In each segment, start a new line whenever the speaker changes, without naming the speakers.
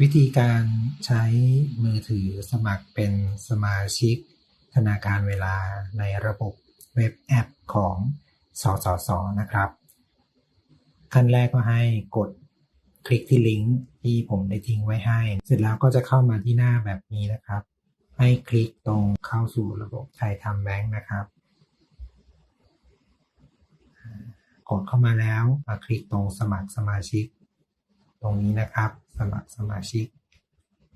วิธีการใช้มือถือสมัครเป็นสมาชิก ธนาคารเวลาในระบบเว็บแอปของสสสนะครับ ขั้นแรกก็ให้กดคลิกที่ลิงก์ที่ผมได้ทิ้งไว้ให้ เสร็จแล้วก็จะเข้ามาที่หน้าแบบนี้นะครับ ให้คลิกตรงเข้าสู่ระบบไทยทำแบงค์นะครับกดเข้ามาแล้วมาคลิกตรงสมัครสมาชิก ตรงนี้นะครับสมัครสมาชิก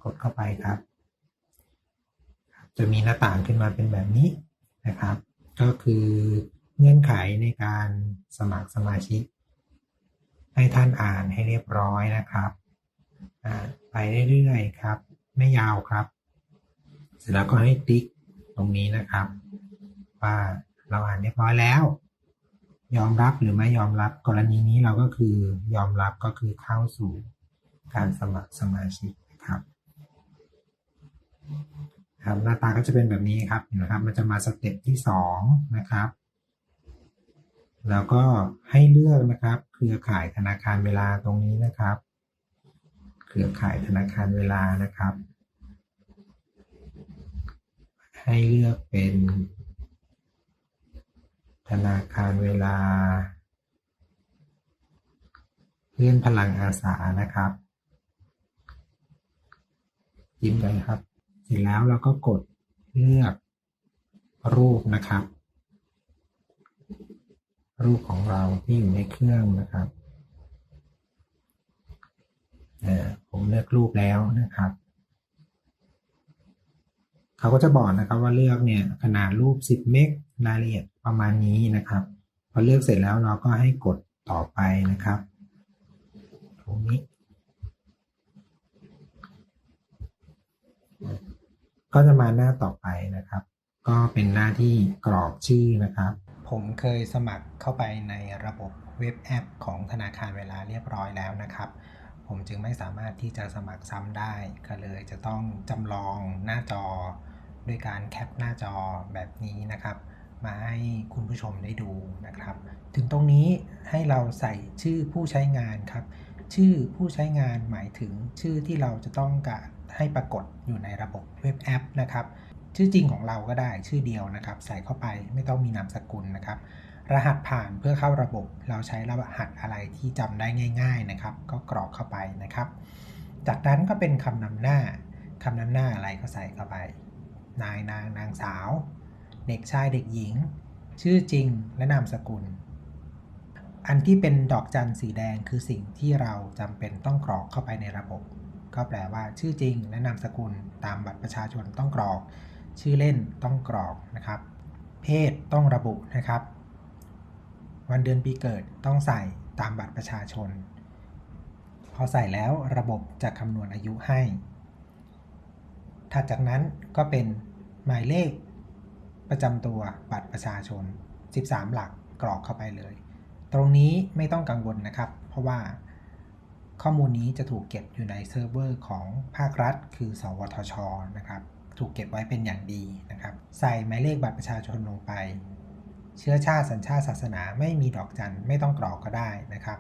กดเข้าไปครับ จะมีหน้าต่างขึ้นมาเป็นแบบนี้นะครับ ก็คือเงื่อนไขในการสมัครสมาชิก ให้ท่านอ่านให้เรียบร้อยนะครับไปเรื่อยๆครับ ไม่ยาวครับ เสร็จแล้วก็ให้ติ๊กตรงนี้นะครับ ว่าเราอ่านเรียบร้อยแล้ว ยอมรับหรือไม่ยอมรับกรณีนี้เราก็คือยอมรับก็คือเข้าสู่การสมัครสมาชิกนะครับครับหน้าตาก็จะเป็นแบบนี้ครับนะครับ มันจะมาสเต็ปที่สองนะครับแล้วก็ให้เลือกนะครับ เครือข่ายธนาคารเวลาตรงนี้นะครับ เครือข่ายธนาคารเวลานะครับ ให้เลือกเป็น ธนาคารเวลา เลื่อนพลังอาสานะครับยิ้มเลยครับ เสร็จแล้วเราก็กดเลือกรูปนะครับ รูปของเราที่อยู่ในเครื่องนะครับผมเลือกรูปแล้วนะครับ เขาก็จะบอกนะครับว่าเลือกเนี่ยขนาดรูป 10 เมกรายละเอียดประมาณนี้นะครับ พอเลือกเสร็จแล้วเราก็ให้กดต่อไปนะครับตรงนี้ ก็จะมาหน้าต่อไปนะครับ ก็เป็นหน้าที่กรอกชื่อนะครับ ผมเคยสมัครเข้าไปในระบบเว็บแอปของธนาคารเวลาเรียบร้อยแล้วนะครับผมจึงไม่สามารถที่จะสมัครซ้ำได้ ก็เลยจะต้องจำลองหน้าจอ ดยการแคปหน้าจอแบบนี้นะครับ มาให้คุณผู้ชมได้ดูนะครับ ถึงตรงนี้ให้เราใส่ชื่อผู้ใช้งานครับ ชื่อผู้ใช้งานหมายถึงชื่อที่เราจะต้องการให้ปรากฏอยู่ในระบบเว็บแอปนะครับ ชื่อจริงของเราก็ได้ชื่อเดียวนะครับ ใส่เข้าไปไม่ต้องมีนามสกุลนะครับรหัสผ่านเพื่อเข้าระบบ เราใช้รหัสอะไรที่จำได้ง่าย ๆนะครับ ก็กรอกเข้าไปนะครับ จากนั้นก็เป็นคำนำหน้าคำนำหน้าอะไรก็ใส่เข้าไป นายนางนางสาว เด็กชายเด็กหญิง ชื่อจริงและนามสกุล อันที่เป็นดอกจันสีแดงคือสิ่งที่เราจำเป็นต้องกรอกเข้าไปในระบบ ก็แปลว่าชื่อจริงและนามสกุล ตามบัตรประชาชนต้องกรอก ชื่อเล่นต้องกรอกนะครับ เพศต้องระบุนะครับ วันเดือนปีเกิดต้องใส่ตามบัตรประชาชนพอใส่แล้วระบบจะคำนวณอายุให้ ถัดจากนั้นก็เป็นหมายเลขประจำตัวบัตรประชาชน 13 หลักกรอกเข้าไปเลย ตรงนี้ไม่ต้องกังวลนะครับ เพราะว่าข้อมูลนี้จะถูกเก็บอยู่ในเซิร์ฟเวอร์ของภาครัฐ คือ สวทช นะครับ ถูกเก็บไว้เป็นอย่างดีนะครับ ใส่หมายเลขบัตรประชาชนลงไป เชื้อชาติสัญชาติศาสนาไม่มีดอกจันไม่ต้องกรอกก็ได้นะครับ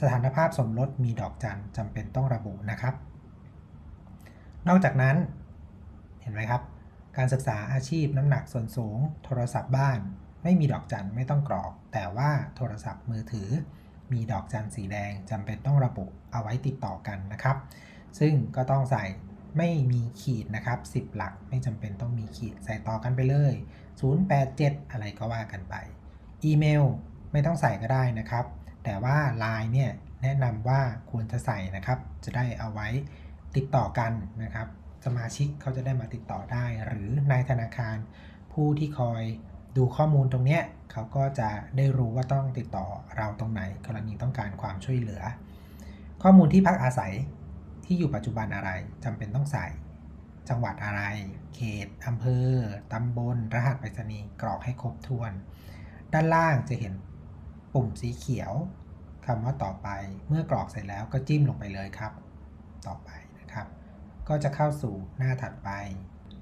สถานภาพสมรสมีดอกจันจำเป็นต้องระบุนะครับ นอกจากนั้น เห็นไหมครับ การศึกษาอาชีพน้ำหนักส่วนสูง โทรศัพท์บ้าน ไม่มีดอกจันไม่ต้องกรอก แต่ว่าโทรศัพท์มือถือ มีดอกจันสีแดงจำเป็นต้องระบุเอาไว้ติดต่อกันนะครับ ซึ่งก็ต้องใส่ไม่มีขีดนะครับ 10 หลักไม่จำเป็นต้องมีขีดใส่ต่อกันไปเลย 087 อะไรก็ว่ากันไป อีเมลไม่ต้องใส่ก็ได้นะครับ แต่ว่า Line เนี่ยแนะนำว่าควรจะใส่นะครับ จะได้เอาไว้ติดต่อกันนะครับ สมาชิกเขาจะได้มาติดต่อได้ หรือนายธนาคาร ผู้ที่คอยดูข้อมูลตรงเนี้ยเขาก็จะได้รู้ว่าต้องติดต่อเราตรงไหน กรณีต้องการความช่วยเหลือ ข้อมูลที่พักอาศัยที่อยู่ปัจจุบันอะไรจำเป็นต้องใส่ จังหวัดอะไร เขตอำเภอตำบล รหัสไปรษณีย์กรอกให้ครบถ้วน ด้านล่างจะเห็นปุ่มสีเขียวคำว่าต่อไป เมื่อกรอกเสร็จแล้วก็จิ้มลงไปเลยครับ ต่อไป ก็จะเข้าสู่หน้าถัดไป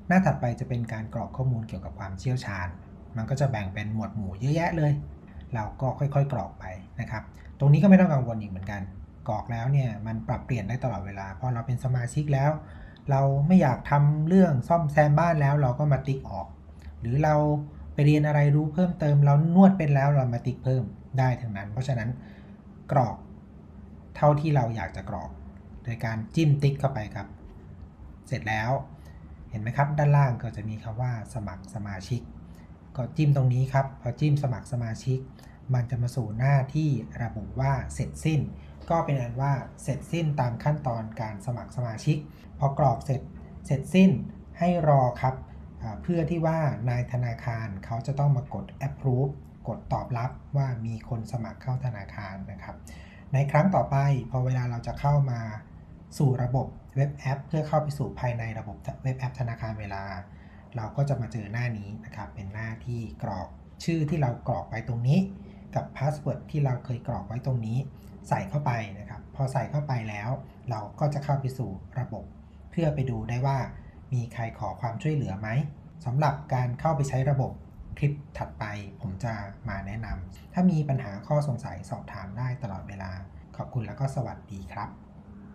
หน้าถัดไปจะเป็นการกรอกข้อมูลเกี่ยวกับความเชี่ยวชาญ มันก็จะแบ่งเป็นหมวดหมู่เยอะแยะเลย เราก็ค่อยๆ กรอกไปนะครับ ตรงนี้ก็ไม่ต้องกังวลอีกเหมือนกัน กรอกแล้วเนี่ยมันปรับเปลี่ยนได้ตลอดเวลาพอเราเป็นสมาชิกแล้ว เราไม่อยากทำเรื่องซ่อมแซมบ้านแล้วเราก็มาติ๊กออก หรือเราไปเรียนอะไรรู้เพิ่มเติม เรานวดเป็นแล้วเรามาติ๊กเพิ่มได้ทั้งนั้น เพราะฉะนั้นกรอกเท่าที่เราอยากจะกรอก โดยการจิ้มติ๊กเข้าไปครับ เสร็จแล้ว เห็นไหมครับ ด้านล่างก็จะมีคำว่าสมัครสมาชิก ก็จิ้มตรงนี้ครับ พอจิ้มสมัครสมาชิก มันจะมาสู่หน้าที่ระบุว่าเสร็จสิ้น ก็เป็นอันว่าเสร็จสิ้นตามขั้นตอนการสมัครสมาชิก พอกรอกเสร็จเสร็จสิ้นให้รอครับเพื่อที่ว่านายธนาคารเขาจะต้องมากด approve กดตอบรับว่ามีคนสมัครเข้าธนาคารนะครับ ในครั้งต่อไปพอเวลาเราจะเข้ามา สู่ระบบเว็บแอป เพื่อเข้าไปสู่ภายในระบบเว็บแอปธนาคารเวลา เราก็จะมาเจอหน้านี้นะครับ เป็นหน้าที่กรอกชื่อที่เรากรอกไว้ตรงนี้ กับพาสเวิร์ดที่เราเคยกรอกไว้ตรงนี้ ใส่เข้าไปนะครับ พอใส่เข้าไปแล้ว เราก็จะเข้าไปสู่ระบบ เพื่อไปดูได้ว่า มีใครขอความช่วยเหลือไหมสำหรับการเข้าไปใช้ระบบคลิปถัดไปผมจะมาแนะนำถ้ามีปัญหาข้อสงสัยสอบถามได้ตลอดเวลา ขอบคุณแล้วก็สวัสดีครับ